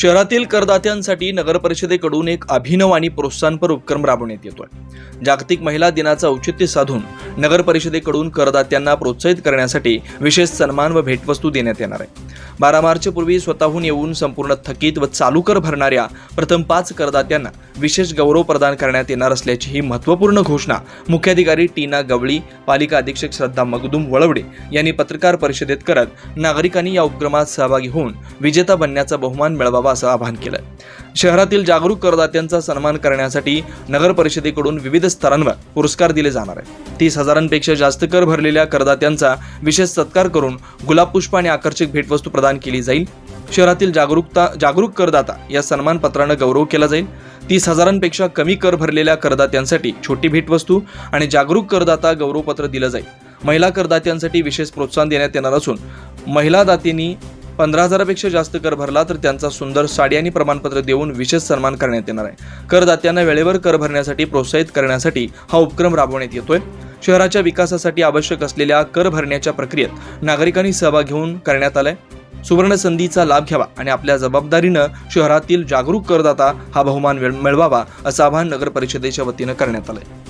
शहरातील करदात्यांसाठी नगर परिषदेकडून एक अभिनव आणि प्रोत्साहनपर उपक्रम राबवण्यात येतोय. जागतिक महिला दिनाचं औचित्य साधून नगर परिषदेकडून करदात्यांना प्रोत्साहित करण्यासाठी विशेष सन्मान व भेटवस्तू देण्यात येणार आहे. बारा मार्चपूर्वी स्वतःहून येऊन संपूर्ण थकीत व चालू कर भरणाऱ्या प्रथम पाच करदात्यांना विशेष गौरव प्रदान करण्यात येणार असल्याची ही महत्त्वपूर्ण घोषणा मुख्याधिकारी टीना गवळी पालिका अधीक्षक श्रद्धा मगदूम वळवडे यांनी पत्रकार परिषदेत करत नागरिकांनी या उपक्रमात सहभागी होऊन विजेता बनण्याचा बहुमान मिळवावा असं आवाहन केलं शहरातील जागरूक करदात्यांचा सन्मान करण्यासाठी नगर परिषदेकडून विविध स्तरांवर पुरस्कार दिले जाणार आहे तीस हजारांपेक्षा जास्त कर भरलेल्या करदात्यांचा विशेष सत्कार करून गुलाबपुष्प आणि आकर्षक भेटवस्तू प्रदान केली जाईल. शहरातील जागरूकता जागरूक करदाता या सन्मानपत्रानं गौरव केला जाईल. तीस हजारांपेक्षा कमी कर भरलेल्या करदात्यांसाठी छोटी भेटवस्तू आणि जागरूक करदाता गौरवपत्र दिलं जाईल. महिला करदात्यांसाठी विशेष प्रोत्साहन देण्यात येणार असून महिला दातींनी पंधरा हजारापेक्षा जास्त कर भरला तर त्यांचा सुंदर साडी आणि प्रमाणपत्र देऊन विशेष सन्मान करण्यात येणार आहे. करदात्यांना वेळेवर कर भरण्यासाठी प्रोत्साहित करण्यासाठी हा उपक्रम राबवण्यात येतोय. शहराच्या विकासासाठी आवश्यक असलेल्या कर भरण्याच्या प्रक्रियेत नागरिकांनी सहभाग घेऊन करण्यात आलाय. सुवर्ण संधीचा लाभ घ्यावा आणि आपल्या जबाबदारीनं शहरातील जागरूक करदाता हा बहुमान मिळवावा असं आवाहन नगर परिषदेच्या वतीनं करण्यात आलंय.